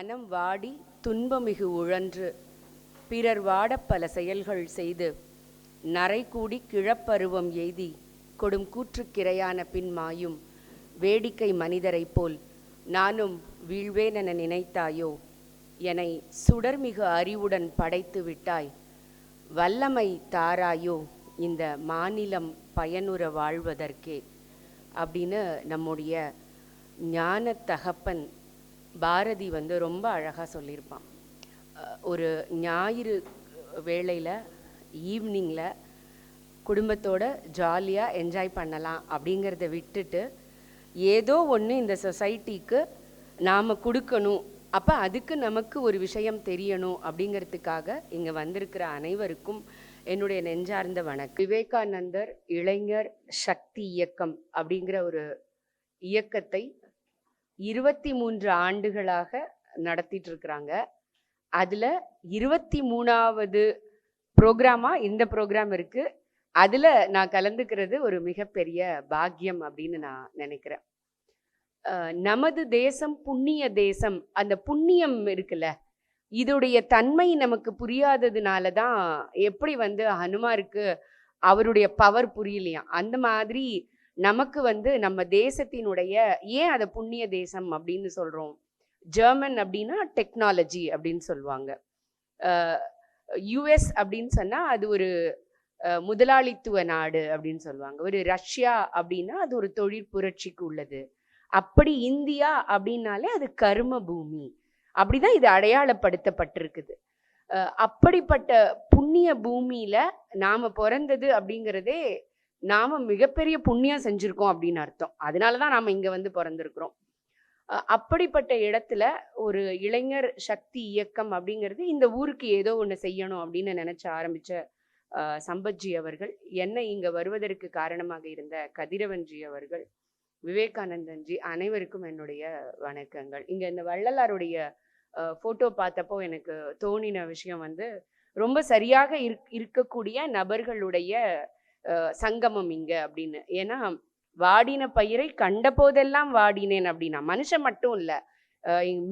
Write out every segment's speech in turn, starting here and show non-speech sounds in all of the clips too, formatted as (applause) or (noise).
மனம் வாடி துன்பமிகு உழன்று. பிறர் வாடப் பல செயல்கள் செய்து நரை கூடி கிழப்பருவம் எய்தி கொடும் கூற்றுக்கிரையான பின் மாயும். வேடிக்கை மனிதரைப் போல் நானும் வீழ்வேனென நினைத்தாயோ? என்னை சுடர்மிகு அறிவுடன் படைத்து விட்டாய். வல்லமை தாராயோ? இந்த மாநிலம் பயனுற வாழ்வதற்கே. அப்படின்னு நம்முடைய ஞான தகப்பன் பாரதி வந்து ரொம்ப அழகாக சொல்லியிருப்பான். ஒரு ஞாயிறு வேளையில் ஈவினிங்கில் குடும்பத்தோட ஜாலியாக என்ஜாய் பண்ணலாம் அப்படிங்கிறத விட்டுட்டு ஏதோ ஒன்று இந்த சொசைட்டிக்கு நாம் கொடுக்கணும். அப்போ அதுக்கு நமக்கு ஒரு விஷயம் தெரியணும் அப்படிங்கிறதுக்காக இங்கே வந்திருக்கிற அனைவருக்கும் என்னுடைய நெஞ்சார்ந்த வணக்கம். விவேகானந்தர் இளைஞர் சக்தி இயக்கம் அப்படிங்கிற ஒரு இயக்கத்தை இருபத்தி மூன்று ஆண்டுகளாக நடத்திட்டு இருக்கிறாங்க அதில் இருபத்தி மூணாவது ப்ரோக்ராமாக இந்த ப்ரோக்ராம் இருக்குது அதில் நான் கலந்துக்கிறது ஒரு மிகப்பெரிய பாக்கியம் அப்படின்னு நான் நினைக்கிறேன். நமது தேசம் புண்ணிய தேசம் அந்த புண்ணியம் இருக்குல்ல இதோடைய தன்மை நமக்கு புரியாததுனால தான் எப்படி வந்து ஹனுமாருக்கு அவருடைய பவர் புரியலையாம். அந்த மாதிரி நமக்கு வந்து நம்ம தேசத்தினுடைய ஏன் அதை புண்ணிய தேசம் அப்படின்னு சொல்கிறோம் ஜெர்மன் அப்படின்னா டெக்னாலஜி அப்படின்னு சொல்லுவாங்க. யுஎஸ் அப்படின்னு சொன்னால் அது ஒரு முதலாளித்துவ நாடு அப்படின்னு சொல்லுவாங்க. ஒரு ரஷ்யா அப்படின்னா அது ஒரு தொழில் புரட்சிக்கு உள்ளது. அப்படி இந்தியா அப்படின்னாலே அது கரும பூமி. அப்படிதான் இது அடையாளப்படுத்தப்பட்டிருக்குது. அப்படிப்பட்ட புண்ணிய பூமியில நாம பிறந்தது அப்படிங்கிறதே நாம் மிகப்பெரிய புண்ணியம் செஞ்சுருக்கோம் அப்படின்னு அர்த்தம். அதனால தான் நாம் இங்கே வந்து பிறந்திருக்கிறோம். அப்படிப்பட்ட இடத்துல ஒரு இளைஞர் சக்தி இயக்கம் அப்படிங்கிறது இந்த ஊருக்கு ஏதோ ஒன்று செய்யணும் அப்படின்னு நினச்ச ஆரம்பித்த சம்பத்ஜி அவர்கள் என்னை இங்கே வருவதற்கு காரணமாக இருந்த கதிரவன்ஜி அவர்கள் விவேகானந்தன்ஜி அனைவருக்கும் என்னுடைய வணக்கங்கள். இங்கே இந்த வள்ளலாருடைய ஃபோட்டோ பார்த்தப்போ எனக்கு தோணின விஷயம் வந்து ரொம்ப சரியாக இருக் இருக்கக்கூடிய நபர்களுடைய சங்கமம் இங்க அப்படின்னு. ஏன்னா வாடின பயிரை கண்ட போதெல்லாம் வாடினேன் அப்படின்னா மனுஷன் மட்டும் இல்லை.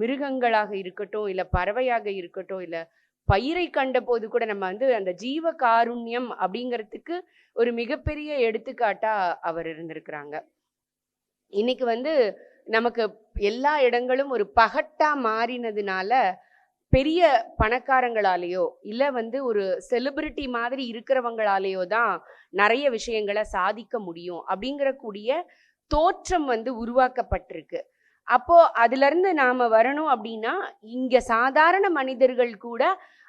மிருகங்களாக இருக்கட்டும் இல்லை பறவையாக இருக்கட்டும் இல்லை பயிரை கண்ட போது கூட நம்ம வந்து அந்த ஜீவ காருண்யம் அப்படிங்கிறதுக்கு ஒரு மிகப்பெரிய எடுத்துக்காட்டா அவர் இருந்திருக்கிறாங்க. இன்னைக்கு வந்து நமக்கு எல்லா இடங்களும் ஒரு பகட்டா மாறினதுனால பெரிய பணக்காரங்களாலேயோ இல்லை வந்து ஒரு செலிபிரிட்டி மாதிரி இருக்கிறவங்களாலேயோ தான் நிறைய விஷயங்களை சாதிக்க முடியும் அப்படிங்கிற கூடிய தோற்றம் வந்து உருவாக்கப்பட்டிருக்கு. அப்போ அதுலேருந்து நாம் வரணும் அப்படின்னா இங்கே சாதாரண மனிதர்கள் கூட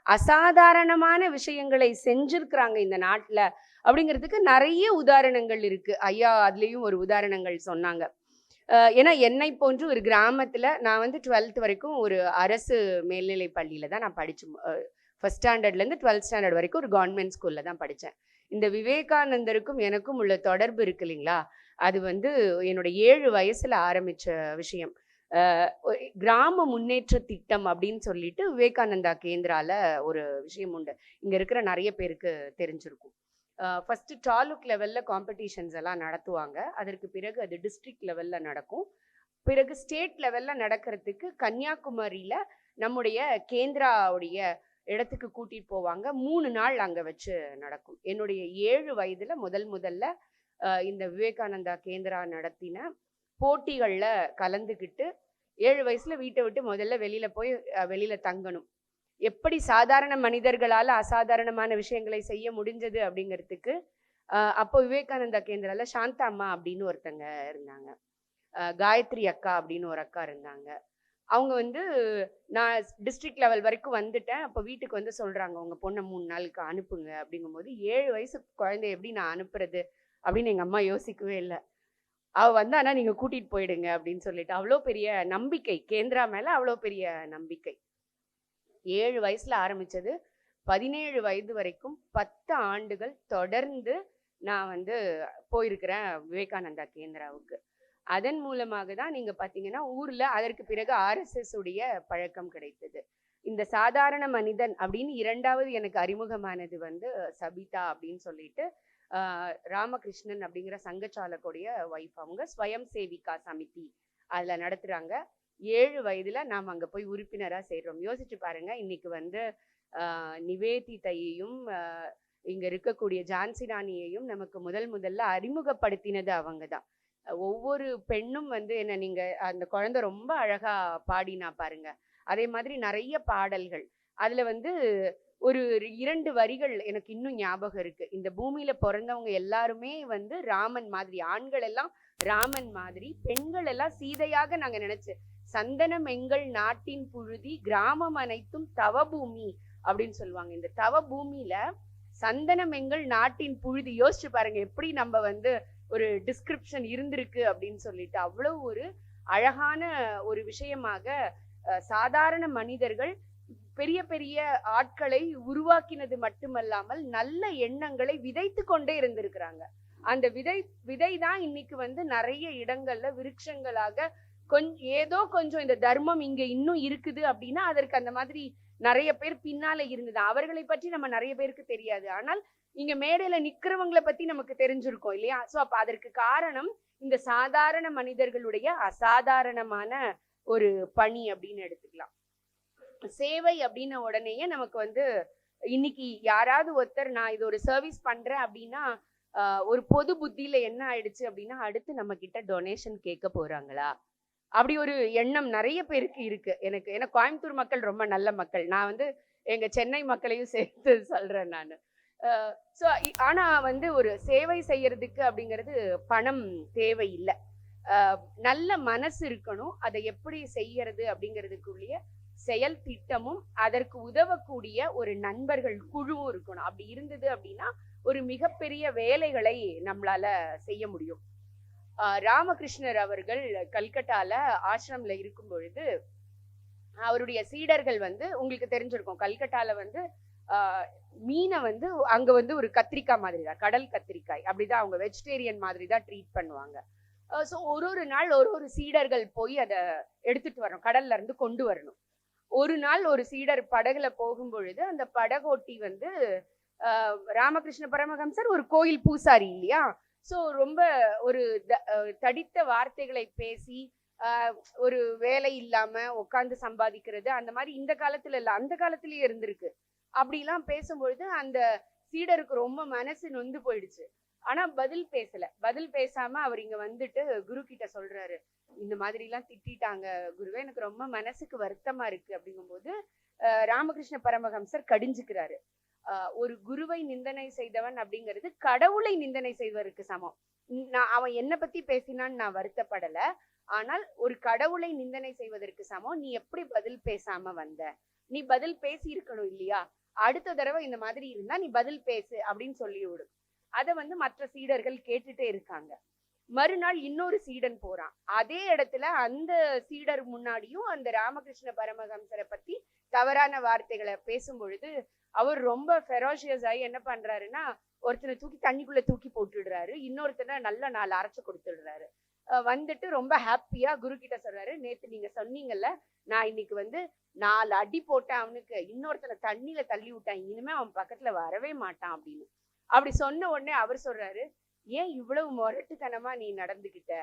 அசாதாரணமான விஷயங்களை செஞ்சிருக்கிறாங்க இந்த நாட்டில் அப்படிங்கிறதுக்கு நிறைய உதாரணங்கள் இருக்குது ஐயா அதுலேயும் ஒரு உதாரணங்கள் சொன்னாங்க. ஏன்னா என்னை போன்று ஒரு கிராமத்துல நான் வந்து டுவெல்த் வரைக்கும் ஒரு அரசு மேல்நிலை பள்ளியில தான் நான் படிச்சு ஃபஸ்ட் ஸ்டாண்டர்ட்ல இருந்து டுவெல்த் ஸ்டாண்டர்ட் வரைக்கும் ஒரு கவர்மெண்ட் ஸ்கூல்ல தான் படித்தேன் இந்த விவேகானந்தருக்கும் எனக்கும் உள்ள தொடர்பு இருக்கு இல்லைங்களா? அது வந்து என்னோட ஏழு வயசுல ஆரம்பிச்ச விஷயம். கிராம முன்னேற்ற திட்டம் அப்படின்னு சொல்லிட்டு விவேகானந்தா கேந்திரால ஒரு விஷயம் உண்டு. இங்க இருக்கிற நிறைய பேருக்கு தெரிஞ்சிருக்கும். ஃபஸ்ட்டு தாலுக் லெவலில் காம்படிஷன்ஸ் எல்லாம் நடத்துவாங்க. அதற்கு பிறகு அது டிஸ்ட்ரிக்ட் லெவலில் நடக்கும். பிறகு ஸ்டேட் லெவலில் நடக்கிறதுக்கு கன்னியாகுமரியில் நம்முடைய கேந்திராவுடைய இடத்துக்கு கூட்டிகிட்டு போவாங்க. மூணு நாள் அங்கே வச்சு நடக்கும். என்னுடைய ஏழு வயதில் முதல் முதல்ல இந்த விவேகானந்தா கேந்திரா நடத்தின போட்டிகளில் கலந்துக்கிட்டு ஏழு வயசில் வீட்டை விட்டு முதல்ல வெளியில் போய் வெளியில் தங்கணும். எப்படி சாதாரண மனிதர்களால் அசாதாரணமான விஷயங்களை செய்ய முடிஞ்சது அப்படிங்கிறதுக்கு அப்போ விவேகானந்தா கேந்திரால சாந்தா அம்மா அப்படின்னு ஒருத்தங்க இருந்தாங்க. காயத்ரி அக்கா அப்படின்னு ஒரு அக்கா இருந்தாங்க. அவங்க வந்து நான் டிஸ்ட்ரிக்ட் லெவல் வரைக்கும் வந்துட்டேன். அப்போ வீட்டுக்கு வந்து சொல்கிறாங்க உங்கள் பொண்ணை மூணு நாளுக்கு அனுப்புங்க. அப்படிங்கும்போது ஏழு வயசு குழந்தைய எப்படி நான் அனுப்புறது? அப்படின்னு எங்கள் அம்மா யோசிக்கவே இல்லை. அவ ஆனால் நீங்கள் கூட்டிகிட்டு போயிடுங்க. அப்படின்னு சொல்லிட்டு அவ்வளோ பெரிய நம்பிக்கை கேந்திரா மேலே அவ்வளோ பெரிய நம்பிக்கை. ஏழு வயசுல ஆரம்பிச்சது. பதினேழு வயது வரைக்கும் பத்து ஆண்டுகள் தொடர்ந்து நான் வந்து போயிருக்கிறேன் விவேகானந்தா கேந்திராவுக்கு. அதன் மூலமாக தான் நீங்க பாத்தீங்கன்னா ஊர்ல அதற்கு பிறகு ஆர்எஸ்எஸ் உடைய பழக்கம் கிடைத்தது. இந்த சாதாரண மனிதன் அப்படின்னு இரண்டாவது எனக்கு அறிமுகமானது வந்து சபிதா அப்படின்னு சொல்லிட்டு ராமகிருஷ்ணன் அப்படிங்கிற சங்கச்சாலக்குடைய ஒய்ஃப் அவங்க ஸ்வயம் சேவிகா சமிதி அதில் நடத்துகிறாங்க ஏழு வயதுல நாம் அங்க போய் உறுப்பினரா செய்கிறோம் யோசிச்சு பாருங்க இன்னைக்கு வந்து ஆஹ், நிவேதிதையையும் இங்கே இங்க இருக்கக்கூடிய ஜான்சி ராணியையும் நமக்கு முதல் முதல்ல அறிமுகப்படுத்தினது அவங்க தான். ஒவ்வொரு பெண்ணும் வந்து என்ன நீங்க அந்த குழந்தை ரொம்ப அழகா பாடினா பாருங்க. அதே மாதிரி நிறைய பாடல்கள். அதுல வந்து ஒரு இரண்டு வரிகள் எனக்கு இன்னும் ஞாபகம் இருக்கு. இந்த பூமியில பிறந்தவங்க எல்லாருமே வந்து ராமன் மாதிரி ஆண்கள் எல்லாம் ராமன் மாதிரி பெண்கள் எல்லாம் சீதையாக நாங்க நினைச்சு சந்தனம் எங்கள் நாட்டின் புழுதி கிராமம் அனைத்தும் தவபூமி அப்படின்னு சொல்லுவாங்க. இந்த தவ பூமியில சந்தனம் எங்கள் நாட்டின் புழுதி. யோசிச்சு பாருங்க எப்படி நம்ம வந்து ஒரு டிஸ்கிரிப்ஷன் இருந்திருக்கு அப்படின்னு சொல்லிட்டு. அவ்வளவு ஒரு அழகான ஒரு விஷயமாக சாதாரண மனிதர்கள் பெரிய பெரிய ஆட்களை உருவாக்கினது மட்டுமல்லாமல் நல்ல எண்ணங்களை விதைத்து கொண்டே இருந்திருக்கிறாங்க. அந்த விதை விதை தான் இன்னைக்கு வந்து நிறைய இடங்கள்ல விருட்சங்களாக கொஞ்சம் ஏதோ கொஞ்சம் இந்த தர்மம் இங்க இன்னும் இருக்குது அப்படின்னா அதற்கு அந்த மாதிரி நிறைய பேர் பின்னால இருந்தது. அவர்களை பற்றி நம்ம நிறைய பேருக்கு தெரியாது. ஆனால் இங்க மேடையில நிக்கிறவங்களை பத்தி நமக்கு தெரிஞ்சிருக்கோம் இல்லையா? சோ அப்ப அதற்கு காரணம் இந்த சாதாரண மனிதர்களுடைய அசாதாரணமான ஒரு பணி அப்படின்னு எடுத்துக்கலாம். சேவை அப்படின்ன உடனேயே நமக்கு வந்து இன்னைக்கு யாராவது ஒருத்தர் நான் இது ஒரு சர்வீஸ் பண்றேன் அப்படின்னா ஒரு பொது புத்தியில என்ன ஆயிடுச்சு அப்படின்னா அடுத்து நம்ம கிட்ட டொனேஷன் கேட்க போறாங்களா? அப்படி ஒரு எண்ணம் நிறைய பேருக்கு இருக்கு. எனக்கு ஏன்னா கோயம்புத்தூர் மக்கள் ரொம்ப நல்ல மக்கள். நான் வந்து எங்க சென்னை மக்களையும் சேர்த்து (laughs) சொல்றேன் நான். ஸோ ஆனா வந்து ஒரு சேவை செய்யறதுக்கு அப்படிங்கிறது பணம் தேவை இல்லை நல்ல மனசு இருக்கணும். அதை எப்படி செய்யறது அப்படிங்கிறதுக்குரிய செயல் திட்டமும் அதற்கு உதவக்கூடிய ஒரு நண்பர்கள் குழுவும் இருக்கணும். அப்படி இருந்தது அப்படின்னா ஒரு மிகப்பெரிய வேலைகளை நம்மளால செய்ய முடியும். ராமகிருஷ்ணர் அவர்கள் கல்கட்டால ஆசிரம்ல இருக்கும் பொழுது அவருடைய சீடர்கள் வந்து உங்களுக்கு தெரிஞ்சிருக்கும் கல்கட்டால வந்து ஆஹ் மீனை வந்து அங்க வந்து ஒரு கத்திரிக்காய் மாதிரி தான் கடல் கத்திரிக்காய். அப்படிதான் அவங்க வெஜிடேரியன் மாதிரி தான் ட்ரீட் பண்ணுவாங்க ஸோ ஒரு ஒரு நாள் ஒரு ஒரு சீடர்கள் போய் அதை எடுத்துட்டு வரணும் கடல்ல இருந்து கொண்டு வரணும். ஒரு நாள் ஒரு சீடர் படகுல போகும் பொழுது அந்த படகோட்டி வந்து ஆஹ் ராமகிருஷ்ண பரமஹம்சர் ஒரு கோயில் பூசாரி இல்லையா? ஸோ ரொம்ப ஒரு தடித்த வார்த்தைகளை பேசி ஆஹ் ஒரு வேலை இல்லாம உட்காந்து சம்பாதிக்கிறது அந்த மாதிரி இந்த காலத்துல இல்ல அந்த காலத்திலயே இருந்திருக்கு. அப்படிலாம் பேசும்பொழுது அந்த சீடருக்கு ரொம்ப மனசு நொந்து போயிடுச்சு. ஆனா பதில் பேசல. பதில் பேசாம அவர் இங்க வந்துட்டு குரு கிட்ட சொல்றாரு. இந்த மாதிரி எல்லாம் திட்டிட்டாங்க குருவே எனக்கு ரொம்ப மனசுக்கு வருத்தமா இருக்கு. அப்படிங்கும்போது ராமகிருஷ்ண பரமஹம்சர் கடிஞ்சுக்கிறாரு. ஒரு குருவை நிந்தனை செய்தவன் அப்படிங்கிறது கடவுளை நிந்தனை செய்வதற்கு சமம். நான் அவன் என்ன பத்தி பேசினான்னு நான் வருத்தப்படல. ஆனால் ஒரு கடவுளை நிந்தனை செய்வதற்கு சமம். நீ எப்படி பதில் பேசாம வந்த? நீ பதில் பேசி இருக்கணும் இல்லையா? அடுத்த தடவை இந்த மாதிரி இருந்தா நீ பதில் பேசு அப்படின்னு சொல்லி விடு அதை வந்து மற்ற சீடர்கள் கேட்டுட்டே இருக்காங்க. மறுநாள் இன்னொரு சீடன் போறான். அதே இடத்துல அந்த சீடர் முன்னாடியும் அந்த ராமகிருஷ்ண பரமஹம்சரை பத்தி தவறான வார்த்தைகளை பேசும் பொழுது அவர் ரொம்ப ஃபெரோஷியஸ் ஆகி என்ன பண்றாருன்னா ஒருத்தனை தூக்கி தண்ணிக்குள்ள தூக்கி போட்டுடுறாரு. இன்னொருத்தனை நல்ல நாள் அரைச்சு கொடுத்துடுறாரு. வந்துட்டு ரொம்ப ஹாப்பியா குரு கிட்ட சொல்றாரு நேத்து நீங்க சொன்னீங்கல்ல நான் இன்னைக்கு வந்து நாலு அடி போட்டேன் அவனுக்கு. இன்னொருத்தனை தண்ணியில தள்ளி விட்டான். இனிமே அவன் பக்கத்துல வரவே மாட்டான் அப்படின்னு. அப்படி சொன்ன உடனே அவர் சொல்றாரு ஏன் இவ்வளவு முரட்டுத்தனமா நீ நடந்துகிட்ட?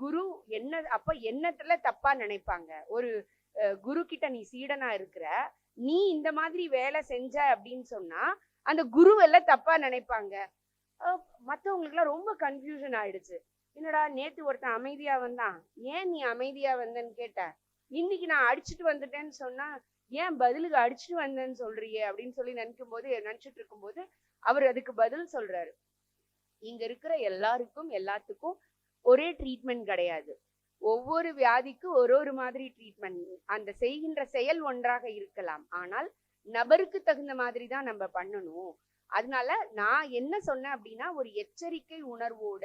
குரு என்ன அப்ப என்னத்துல தப்பா நினைப்பாங்க? ஒரு குரு கிட்ட நீ சீடனா இருக்கிற நீ இந்த மாதிரி வேலை செஞ்ச அப்படின்னு சொன்னா அந்த குருவெல்லாம் தப்பா நினைப்பாங்க. மற்றவங்களுக்குலாம் மத்தவங்களுக்குலாம் ரொம்ப கன்ஃபியூஷன் ஆயிடுச்சு. என்னடா நேத்து ஒருத்தன் அமைதியா வந்தான். ஏன் நீ அமைதியா வந்தேன்னு கேட்ட? இன்னைக்கு நான் அடிச்சுட்டு வந்துட்டேன்னு சொன்னா ஏன் பதிலுக்கு அடிச்சுட்டு வந்தேன்னு சொல்றியே அப்படின்னு சொல்லி நினைக்கும் போது நினைச்சிட்டு இருக்கும்போது அவர் அதுக்கு பதில் சொல்றாரு. இங்க இருக்கிற எல்லாருக்கும் எல்லாத்துக்கும் ஒரே ட்ரீட்மெண்ட் கிடையாது. ஒவ்வொரு வியாதிக்கும் ஒரு ஒரு மாதிரி ட்ரீட்மெண்ட் அந்த செய்கின்ற செயல் ஒன்றாக இருக்கலாம். ஆனால் நபருக்கு தகுந்த மாதிரி தான் நம்ம பண்ணணும். அதனால நான் என்ன சொன்னேன் அப்படின்னா ஒரு எச்சரிக்கை உணர்வோட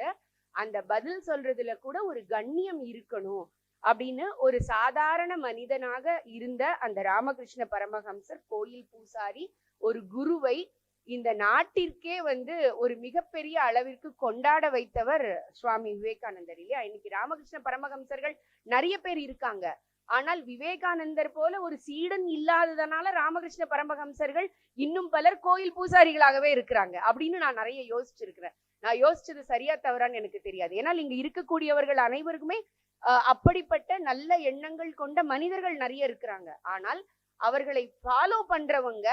அந்த பதில் சொல்றதுல கூட ஒரு கண்ணியம் இருக்கணும் அப்படின்னு ஒரு சாதாரண மனிதனாக இருந்த அந்த ராமகிருஷ்ண பரமஹம்சர் கோயில் பூசாரி ஒரு குருவை இந்த நாட்டிற்கே வந்து ஒரு மிகப்பெரிய அளவிற்கு கொண்டாட வைத்தவர் சுவாமி விவேகானந்தர் இல்லையா இன்னைக்கு ராமகிருஷ்ண பரமஹம்சர்கள் நிறைய பேர் இருக்காங்க. ஆனால் விவேகானந்தர் போல ஒரு சீடன் இல்லாததனால ராமகிருஷ்ண பரமஹம்சர்கள் இன்னும் பலர் கோயில் பூசாரிகளாகவே இருக்கிறாங்க அப்படின்னு நான் நிறைய யோசிச்சிருக்கிறேன். நான் யோசிச்சது சரியா தவறான்னு எனக்கு தெரியாது. ஏன்னால் இங்க இருக்கக்கூடியவர்கள் அனைவருக்குமே அஹ் அப்படிப்பட்ட நல்ல எண்ணங்கள் கொண்ட மனிதர்கள் நிறைய இருக்கிறாங்க. ஆனால் அவர்களை ஃபாலோ பண்றவங்க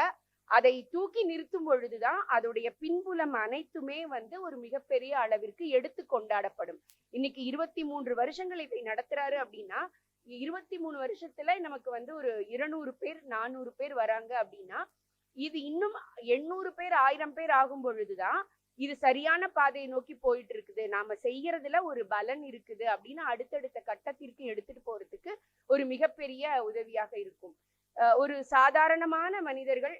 அதை தூக்கி நிறுத்தும் பொழுதுதான் அதோடைய பின்புலம் அனைத்துமே வந்து ஒரு மிகப்பெரிய அளவிற்கு எடுத்து கொண்டாடப்படும். இன்னைக்கு இருபத்தி மூன்று வருஷங்கள் இதை நடத்துறாரு அப்படின்னா இருபத்தி மூணு வருஷத்துல நமக்கு வந்து ஒரு இருநூறு பேர் நானூறு பேர் வராங்க அப்படின்னா இது இன்னும் எண்ணூறு பேர் ஆயிரம் பேர் ஆகும் பொழுதுதான் இது சரியான பாதையை நோக்கி போயிட்டு இருக்குது நாம செய்யறதுல ஒரு பலன் இருக்குது அப்படின்னு அடுத்தடுத்த கட்டத்திற்கு எடுத்துட்டு போறதுக்கு ஒரு மிகப்பெரிய உதவியாக இருக்கும். ஒரு சாதாரணமான மனிதர்கள்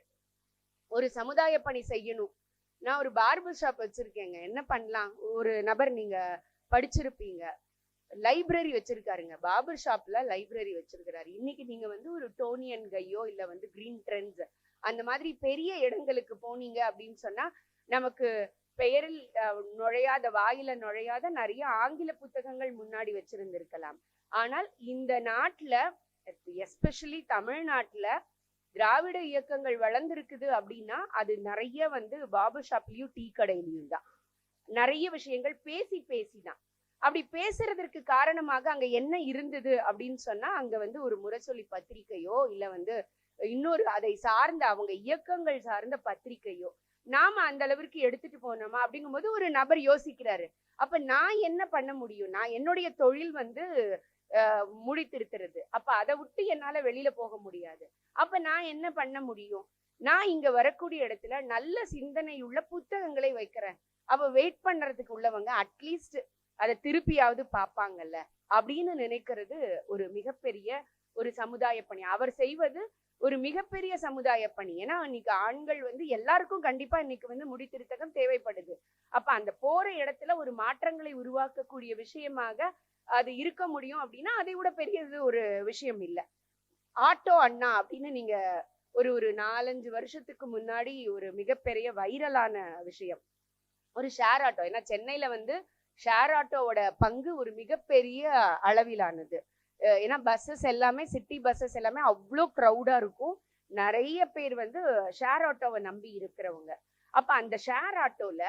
ஒரு சமுதாய பணி செய்யணும். நான் ஒரு பார்பர் ஷாப் வச்சிருக்கேங்க. என்ன பண்ணலாம்? ஒரு நபர் நீங்க படிச்சிருப்பீங்க. லைப்ரரி வச்சிருக்காருங்க. பார்பர் ஷாப்ல லைப்ரரி வச்சிருக்கிறாரு. இன்னைக்கு நீங்க வந்து ஒரு டோனியன் கையோ இல்ல வந்து கிரீன் ட்ரெண்ட்ஸ் அந்த மாதிரி பெரிய இடங்களுக்கு போனீங்க அப்படின்னு சொன்னா நமக்கு பெயரில் நுழையாத வாயில நுழையாத நிறைய ஆங்கில புத்தகங்கள் முன்னாடி வச்சிருந்திருக்கலாம். ஆனால் இந்த நாட்டுல எஸ்பெஷலி தமிழ்நாட்டுல திராவிட இயக்கங்கள் வளர்ந்துருக்குது அப்படின்னா அது நிறைய வந்து பாபு ஷாப்லயும் டீ கடையிலையும் தான். நிறைய விஷயங்கள் பேசி பேசி தான். அப்படி பேசுறதற்கு காரணமாக அங்க என்ன இருந்தது அப்படின்னு சொன்னா அங்க வந்து ஒரு முரசொலி பத்திரிக்கையோ இல்ல வந்து இன்னொரு அதை சார்ந்த அவங்க இயக்கங்கள் சார்ந்த பத்திரிக்கையோ நாம அந்த அளவிற்கு எடுத்துட்டு போனோமா அப்படிங்கும்போது ஒரு நபர் யோசிக்கிறாரு. அப்ப நான் என்ன பண்ண முடியும்? நான் என்னுடைய தொழில் வந்து முடி திருத்துறது அப்ப அதை விட்டு என்னால வெளியில போக முடியாது. அப்ப நான் என்ன பண்ண முடியும்? நான் இங்க வரக்கூடிய இடத்துல நல்ல சிந்தனையுள்ள புத்தகங்களை வைக்கிறேன். அப்ப வெயிட் பண்றதுக்கு உள்ளவங்க அட்லீஸ்ட் அதை திருப்பியாவது பார்ப்பாங்கல்ல? அப்படின்னு நினைக்கிறது ஒரு மிகப்பெரிய ஒரு சமுதாய பணி. அவர் செய்வது ஒரு மிகப்பெரிய சமுதாய பணி. ஏன்னா இன்னைக்கு ஆண்கள் வந்து எல்லாருக்கும் கண்டிப்பா இன்னைக்கு வந்து முடித்திருத்தகம் தேவைப்படுது. அப்ப அந்த போற இடத்துல ஒரு மாற்றங்களை உருவாக்கக்கூடிய விஷயமாக அது இருக்க முடியும் அப்படின்னா அதை விட பெரியது ஒரு விஷயம் இல்லை. ஆட்டோ அண்ணா அப்படின்னு நீங்க ஒரு ஒரு நாலஞ்சு வருஷத்துக்கு முன்னாடி ஒரு மிகப்பெரிய வைரலான விஷயம். ஒரு ஷேர் ஆட்டோ. ஏன்னா சென்னையில வந்து ஷேர் ஆட்டோவோட பங்கு ஒரு மிகப்பெரிய அளவிலானது. ஏன்னா பஸ்ஸஸ் எல்லாமே சிட்டி பஸ்ஸஸ் எல்லாமே அவ்வளோ க்ரௌடா இருக்கும். நிறைய பேர் வந்து ஷேர் ஆட்டோவை நம்பி இருக்கிறவங்க. அப்போ அந்த ஷேர் ஆட்டோவில்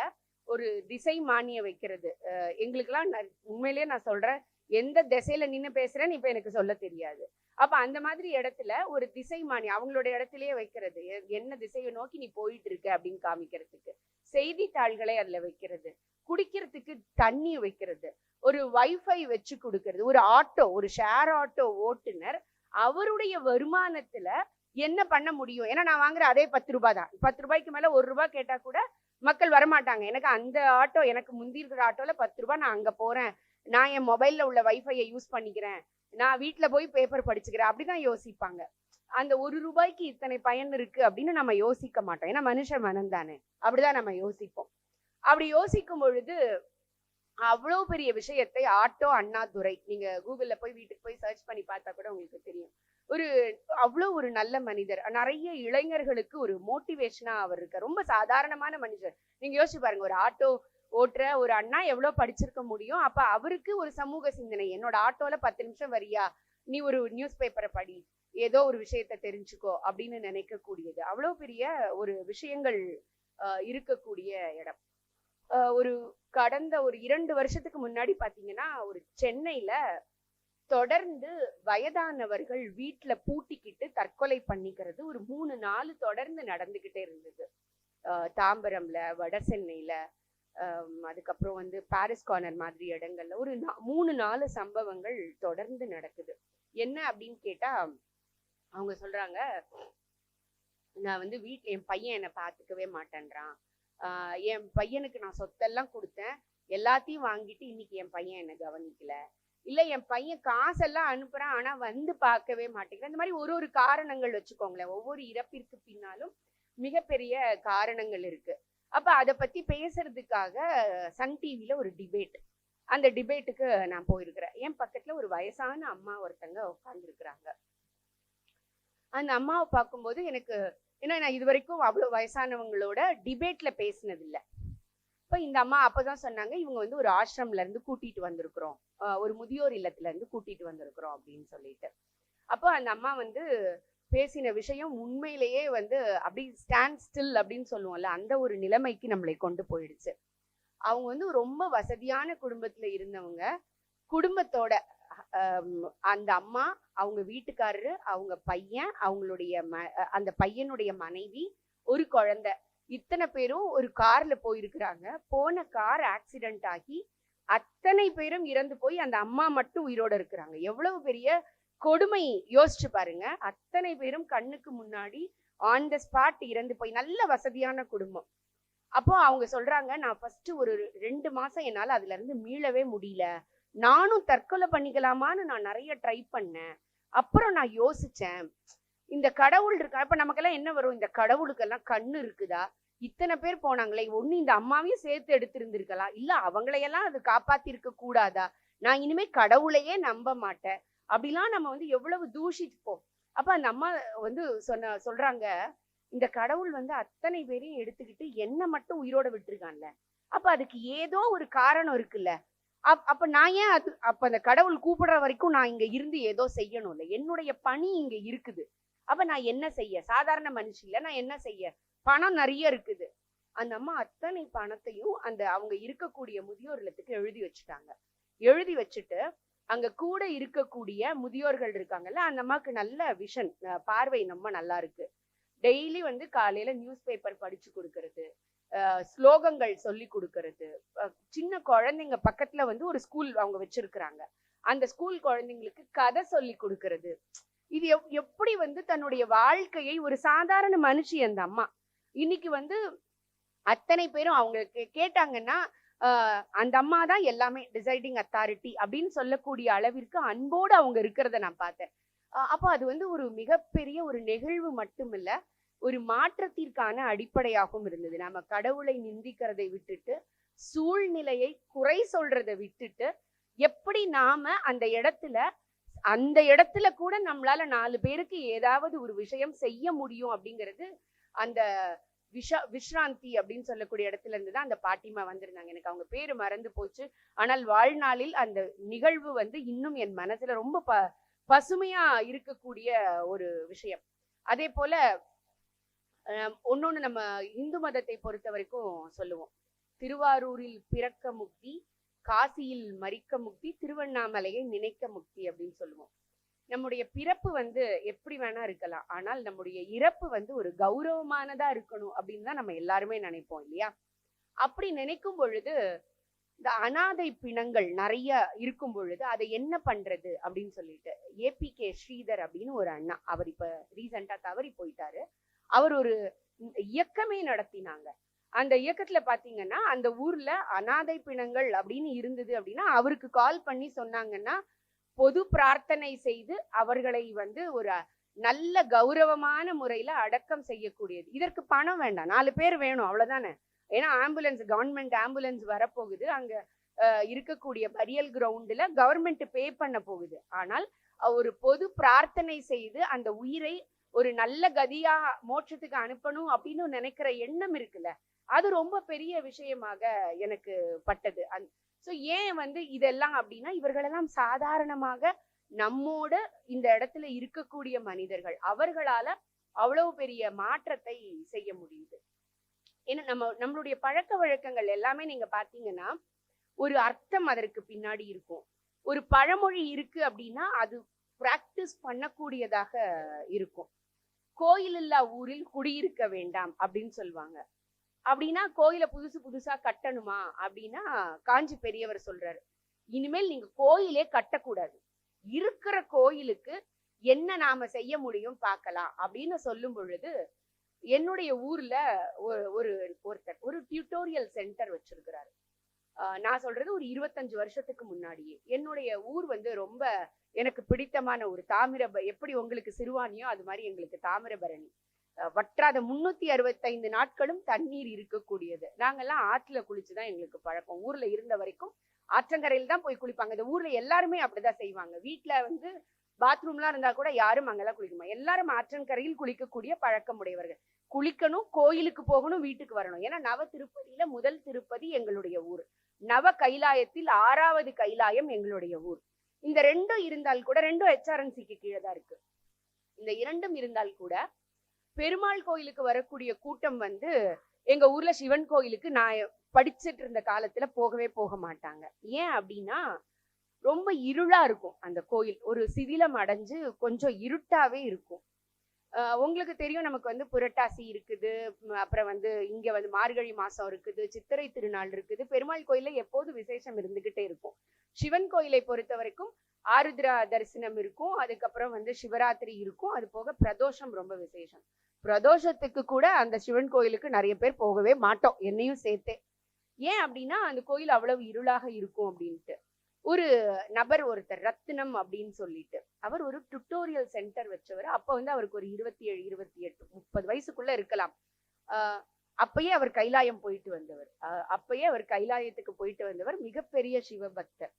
ஒரு திசை மானிய வைக்கிறது. எங்களுக்கெல்லாம் ந- உண்மையிலேயே நான் சொல்றேன் எந்த திசையில நின்னு பேசுறேன்னு இப்ப எனக்கு சொல்ல தெரியாது. அப்ப அந்த மாதிரி இடத்துல ஒரு திசை மானி அவங்களோட இடத்துலயே வைக்கிறது. என்ன திசையை நோக்கி நீ போயிட்டு இருக்க அப்படின்னு காமிக்கிறதுக்கு. செய்தித்தாள்களை அதுல வைக்கிறது. குடிக்கிறதுக்கு தண்ணி வைக்கிறது. ஒரு வைஃபை வச்சு கொடுக்கறது. ஒரு ஆட்டோ ஒரு ஷேர் ஆட்டோ ஓட்டுநர் அவருடைய வருமானத்துல என்ன பண்ண முடியும்? ஏன்னா நான் வாங்குற அதே பத்து ரூபாய் தான். பத்து ரூபாய்க்கு மேல ஒரு ரூபாய் கேட்டா கூட மக்கள் வரமாட்டாங்க. எனக்கு அந்த ஆட்டோ எனக்கு முந்தி இருக்கிற ஆட்டோல பத்து ரூபாய் நான் அங்க போறேன். நான் என் மொபைல்ல உள்ள வைஃபையை யூஸ் பண்ணிக்கிறேன். நான் வீட்டுல போய் பேப்பர் படிச்சுக்கிறேன். அப்படிதான் யோசிப்பாங்க. அந்த ஒரு ரூபாய்க்கு இத்தனை பயன் இருக்கு அப்படின்னு நம்ம யோசிக்க மாட்டோம். ஏன்னா மனுஷன் மனம் தானே. அப்படிதான் நம்ம யோசிப்போம். அப்படி யோசிக்கும் பொழுது அவ்வளோ பெரிய விஷயத்தை ஆட்டோ அண்ணாதுரை நீங்க கூகுள்ல போய் வீட்டுக்கு போய் சர்ச் பண்ணி பார்த்தா கூட உங்களுக்கு தெரியும். ஒரு அவ்வளோ ஒரு நல்ல மனிதர். நிறைய இளைஞர்களுக்கு ஒரு மோட்டிவேஷனா அவர் இருக்க ரொம்ப சாதாரணமான மனிதர். நீங்க யோசிச்சு பாருங்க ஒரு ஆட்டோ ஓட்டுற ஒரு அண்ணா எவ்வளோ படிச்சிருக்க முடியும்? அப்ப அவருக்கு ஒரு சமூக சிந்தனை. என்னோட ஆட்டோல பத்து நிமிஷம் வரியா? நீ ஒரு நியூஸ் பேப்பரை படி. ஏதோ ஒரு விஷயத்த தெரிஞ்சுக்கோ அப்படின்னு நினைக்கக்கூடியது. அவ்வளவு பெரிய ஒரு விஷயங்கள் இருக்கக்கூடிய இடம். ஒரு கடந்த ஒரு இரண்டு வருஷத்துக்கு முன்னாடி பாத்தீங்கன்னா ஒரு சென்னையில் தொடர்ந்து வயதானவர்கள் வீட்டுல பூட்டிக்கிட்டு தற்கொலை பண்ணிக்கிறது ஒரு மூணு நாலு தொடர்ந்து நடந்துகிட்டே இருந்தது. ஆஹ் தாம்பரம்ல வட சென்னையில அதுக்கப்புறம் வந்து பாரிஸ் கார்னர் மாதிரி இடங்கள்ல ஒரு நா- மூணு நாலு சம்பவங்கள் தொடர்ந்து நடக்குது. என்ன அப்படின்னு கேட்டா அவங்க சொல்றாங்க நான் வந்து வீட்டில் என் பையன் என்னை பார்த்துக்கவே மாட்டேன்றான். என் பையனுக்கு நான் சொத்தெல்லாம் கொடுத்தேன். எல்லாத்தையும் வாங்கிட்டு இன்னைக்கு என் பையன் என்னை கவனிக்கல. இல்லை என் பையன் காசெல்லாம் அனுப்புகிறான் ஆனால் வந்து பார்க்கவே மாட்டேங்கிறேன். இந்த மாதிரி ஒரு ஒரு காரணங்கள் வச்சுக்கோங்களேன். ஒவ்வொரு இறப்பிற்கு பின்னாலும் மிகப்பெரிய காரணங்கள் இருக்குது அப்போ அதை பற்றி பேசுறதுக்காக சன் டிவியில் ஒரு டிபேட். அந்த டிபேட்டுக்கு நான் போயிருக்கிறேன். என் பக்கத்தில் ஒரு வயசான அம்மா ஒருத்தங்க உட்காந்துருக்குறாங்க அந்த அம்மாவை பார்க்கும்போது எனக்கு ஏன்னா நான் இது வரைக்கும் அவ்வளோ வயசானவங்களோட டிபேட்டில் பேசினதில்லை. அப்போ இப்போ இந்த அம்மா அப்போதான் சொன்னாங்க இவங்க வந்து ஒரு ஆசிரம்ல இருந்து கூட்டிட்டு வந்திருக்கிறோம். ஒரு முதியோர் இல்லத்துல இருந்து கூட்டிட்டு வந்திருக்கிறோம் அப்படின்னு சொல்லிட்டு. அப்போ அந்த அம்மா வந்து பேசின விஷயம் உண்மையிலேயே வந்து அப்படி ஸ்டாண்ட் ஸ்டில் அப்படின்னு சொல்லுவோம்ல அந்த ஒரு நிலைமைக்கு நம்மளை கொண்டு போயிடுச்சு. அவங்க வந்து ரொம்ப வசதியான குடும்பத்துல இருந்தவங்க. குடும்பத்தோட அந்த அம்மா அவங்க வீட்டுக்காரரு அவங்க பையன் அவங்களுடைய ம- அந்த பையனுடைய மனைவி ஒரு குழந்தை. இத்தனை பேரும் ஒரு கார்ல போயிருக்கிறாங்க. போன கார் ஆக்சிடென்ட் ஆகி அத்தனை பேரும் இறந்து போய் அந்த அம்மா மட்டும் உயிரோட இருக்கிறாங்க. எவ்வளவு பெரிய கொடுமை யோசிச்சு பாருங்க. அத்தனை பேரும் கண்ணுக்கு முன்னாடி ஆன் த ஸ்பாட் இறந்து போய் நல்ல வசதியான குடும்பம். அப்போ அவங்க சொல்றாங்க நான் ஃபர்ஸ்ட் ஒரு ரெண்டு மாசம் என்னால் அதுல இருந்து மீளவே முடியல. நானும் தற்கொலை பண்ணிக்கலாமான்னு நான் நிறைய ட்ரை பண்ணேன். அப்புறம் நான் யோசிச்சேன். இந்த கடவுள் இருக்கா? இப்ப நமக்கெல்லாம் என்ன வரும்? இந்த கடவுளுக்கெல்லாம் கண்ணு இருக்குதா? இத்தனை பேர் போனாங்களே ஒண்ணு இந்த அம்மாவையும் சேர்த்து எடுத்திருந்திருக்கலாம் இல்ல அவங்களையெல்லாம் அது காப்பாத்திருக்க கூடாதா? நான் இனிமே கடவுளையே நம்ப மாட்டேன். அப்படிலாம் நம்ம வந்து எவ்வளவு தூஷிப்போம். அப்ப அந்த அம்மா வந்து சொன்ன சொல்றாங்க இந்த கடவுள் வந்து அத்தனை பேரையும் எடுத்துக்கிட்டு என்ன மட்டும் உயிரோட விட்டுருக்கான்ல. அப்ப அதுக்கு ஏதோ ஒரு காரணம் இருக்குல்ல. அப்- அப்ப நான் ஏன் அது அப்ப அந்த கடவுள் கூப்பிடுற வரைக்கும் நான் இங்க இருந்து ஏதோ செய்யணும்ல. என்னுடைய பணி இங்க இருக்குது. அப்ப நான் என்ன செய்ய? சாதாரண மனுஷி நான் என்ன செய்ய? பணம் நிறைய இருக்குது. அந்த அம்மா அத்தனை பணத்தையும் அந்த அவங்க இருக்கக்கூடிய முதியோர் இல்லத்துக்கு எழுதி வச்சுட்டாங்க. எழுதி வச்சுட்டு அங்க கூட இருக்கக்கூடிய முதியோர்கள் இருக்காங்கல்ல அந்த அம்மாக்கு நல்ல விஷன் பார்வை ரொம்ப நல்லா இருக்கு. டெய்லி வந்து காலையில நியூஸ் பேப்பர் படிச்சு கொடுக்கறது ஸ்லோகங்கள் சொல்லி கொடுக்கறது சின்ன குழந்தைங்க பக்கத்துல வந்து ஒரு ஸ்கூல் அவங்க வச்சிருக்கிறாங்க. அந்த ஸ்கூல் குழந்தைங்களுக்கு கதை சொல்லி கொடுக்கறது. இது எப்- எப்படி வந்து தன்னுடைய வாழ்க்கையை ஒரு சாதாரண மனுஷி அந்த அம்மா இன்னைக்கு வந்து அத்தனை பேரும் அவங்க கேட்டாங்கன்னா அந்த அம்மா தான் எல்லாமே டிசைடிங் அத்தாரிட்டி அப்படின்னு சொல்லக்கூடிய அளவிற்கு அன்போடு அவங்க இருக்கிறத நான் பார்த்தேன். அப்போ அது வந்து ஒரு மிகப்பெரிய ஒரு நெகிழ்வு மட்டுமில்ல ஒரு மாற்றத்திற்கான அடிப்படையாகவும் இருந்தது. நாம கடவுளை நிந்திக்கிறதை விட்டுட்டு சூழ்நிலையை குறை சொல்றதை விட்டுட்டு எப்படி நாம அந்த இடத்துல அந்த இடத்துல கூட நம்மளால நாலு பேருக்கு ஏதாவது ஒரு விஷயம் செய்ய முடியும் அப்படிங்கிறது அந்த விஷா விஷ்ராந்தி அப்படின்னு சொல்லக்கூடிய இடத்துல இருந்து தான் அந்த பாட்டிமா வந்திருந்தாங்க. எனக்கு அவங்க பேரு மறந்து போச்சு. ஆனால் வாழ்நாளில் அந்த நிகழ்வு வந்து இன்னும் என் மனசுல ரொம்ப ப பசுமையா இருக்கக்கூடிய ஒரு விஷயம். அதே போல அஹ், நம்ம இந்து மதத்தை பொறுத்த வரைக்கும் சொல்லுவோம். திருவாரூரில் பிறக்க முக்தி காசியில் மறிக்க முக்தி திருவண்ணாமலையை நினைக்க முக்தி அப்படின்னு சொல்லுவோம். நம்முடைய பிறப்பு வந்து எப்படி வேணா இருக்கலாம். ஆனால் நம்முடைய இறப்பு வந்து ஒரு கௌரவமானதா இருக்கணும் அப்படின்னு தான் நம்ம எல்லாருமே நினைப்போம் இல்லையா? அப்படி நினைக்கும் பொழுது இந்த அனாதை பிணங்கள் நிறைய இருக்கும் பொழுது அதை என்ன பண்றது அப்படின்னு சொல்லிட்டு ஏபி கே ஸ்ரீதர் அப்படின்னு ஒரு அண்ணா அவர் இப்ப ரீசண்டா தவறி போயிட்டாரு. அவர் ஒரு இயக்கமே நடத்தினாங்க. அந்த இயக்கத்துல பாத்தீங்கன்னா அந்த ஊர்ல அனாதை பிணங்கள் அப்படின்னு இருந்தது அப்படின்னா அவருக்கு கால் பண்ணி சொன்னாங்கன்னா பொது பிரார்த்தனை செய்து அவர்களை வந்து ஒரு நல்ல கௌரவமான முறையில அடக்கம் செய்யக்கூடியது. இதற்கு பணம் வேண்டாம். நாலு பேர் வேணும் அவ்வளவுதானே? ஏன்னா ஆம்புலன்ஸ் கவர்மெண்ட் ஆம்புலன்ஸ் வரப்போகுது. அங்க இருக்கக்கூடிய பரியல் கிரவுண்டில் கவர்மெண்ட் பே பண்ண போகுது. ஆனால் ஒரு பொது பிரார்த்தனை செய்து அந்த உயிரை ஒரு நல்ல கதியா மோட்சத்துக்கு அனுப்பணும் அப்படின்னு நினைக்கிற எண்ணம் இருக்குல்ல? அது ரொம்ப பெரிய விஷயமாக எனக்கு பட்டது. அந் ஸோ ஏன் வந்து இதெல்லாம் அப்படின்னா இவர்களெல்லாம் சாதாரணமாக நம்மோட இந்த இடத்துல இருக்கக்கூடிய மனிதர்கள். அவர்களால அவ்வளவு பெரிய மாற்றத்தை செய்ய முடியுது. ஏன்னா நம்ம நம்மளுடைய பழக்க வழக்கங்கள் எல்லாமே நீங்க பாத்தீங்கன்னா ஒரு அர்த்தம் அதற்கு பின்னாடி இருக்கும். ஒரு பழமொழி இருக்கு அப்படின்னா அது பிராக்டிஸ் பண்ணக்கூடியதாக இருக்கும். கோயில் இல்லா ஊரில் குடியிருக்க வேண்டாம் அப்படின்னு சொல்லுவாங்க. அப்படின்னா கோயிலை புதுசு புதுசா கட்டணுமா அப்படின்னா காஞ்சி பெரியவர் சொல்றாரு. இனிமேல் நீங்க கோயிலே கட்டக்கூடாது. இருக்கிற கோயிலுக்கு என்ன நாம செய்ய முடியும் பார்க்கலாம் அப்படின்னு சொல்லும் பொழுது என்னுடைய ஊர்ல ஒரு ஒரு ஒருத்தர் ஒரு டியூட்டோரியல் சென்டர் வச்சிருக்கிறாரு. ஆஹ் நான் சொல்றது ஒரு இருபத்தஞ்சு வருஷத்துக்கு முன்னாடியே. என்னுடைய ஊர் வந்து ரொம்ப எனக்கு பிடித்தமான ஒரு தாமிரப எப்படி உங்களுக்கு சிறுவாணியோ அது மாதிரி எங்களுக்கு தாமிரபரணி. வற்றாத முன்னூத்தி அறுபத்தைந்து நாட்களும் தண்ணீர் இருக்கக்கூடியது. நாங்கெல்லாம் ஆற்றுல குளிச்சுதான் எங்களுக்கு பழக்கம். ஊர்ல இருந்த வரைக்கும் ஆற்றங்கரையில் தான் போய் குளிப்பாங்க. இந்த ஊர்ல எல்லாருமே அப்படிதான் செய்வாங்க. வீட்ல வந்து பாத்ரூம்லாம் இருந்தா கூட யாரும் அங்கெல்லாம் குளிக்குமா எல்லாரும் ஆற்றங்கரையில் குளிக்கக்கூடிய பழக்கம் உடையவர்கள் குளிக்கணும் கோயிலுக்கு போகணும் வீட்டுக்கு வரணும். ஏன்னா நவ திருப்பதியில முதல் திருப்பதி எங்களுடைய ஊர். நவ கைலாயத்தில் ஆறாவது கைலாயம் எங்களுடைய ஊர். இந்த ரெண்டும் இருந்தால் கூட ரெண்டும் ஹெச்ஆர்என்சிக்கு கீழே தான் இருக்கு. இந்த இரண்டும் இருந்தால் கூட பெருமாள் கோயிலுக்கு வரக்கூடிய கூட்டம் வந்து எங்க ஊர்ல சிவன் கோயிலுக்கு நான் படிச்சுட்டு இருந்த காலத்துல போகவே போக மாட்டாங்க. ஏன் அப்படின்னா ரொம்ப இருளா இருக்கும் அந்த கோயில். ஒரு சிதிலம் அடைஞ்சு கொஞ்சம் இருட்டாவே இருக்கும். உங்களுக்கு தெரியும் நமக்கு வந்து புரட்டாசி இருக்குது அப்புறம் வந்து இங்க வந்து மார்கழி மாசம் இருக்குது சித்திரை திருநாள் இருக்குது. பெருமாள் கோயில்ல எப்போதும் விசேஷம் இருந்துகிட்டே இருக்கும். சிவன் கோயிலை பொறுத்த வரைக்கும் ஆருத்ரா தரிசனம் இருக்கும் அதுக்கப்புறம் வந்து சிவராத்திரி இருக்கும் அது போக பிரதோஷம் ரொம்ப விசேஷம். பிரதோஷத்துக்கு கூட அந்த சிவன் கோயிலுக்கு நிறைய பேர் போகவே மாட்டோம் என்னையும் சேர்த்தே. ஏன் அப்படின்னா அந்த கோயில் அவ்வளவு இருளாக இருக்கும் அப்படின்ட்டு. ஒரு நபர் ஒருத்தர் ரத்தினம் அப்படின்னு சொல்லிட்டு அவர் ஒரு டுட்டோரியல் சென்டர் வச்சவர். அப்போ வந்து அவருக்கு ஒரு இருபத்தி ஏழு இருபத்தி எட்டு முப்பது வயசுக்குள்ள இருக்கலாம். ஆஹ் அப்பயே அவர் கைலாயம் போயிட்டு வந்தவர். அப்பயே அவர் கைலாயத்துக்கு போயிட்டு வந்தவர். மிகப்பெரிய சிவபக்தர்.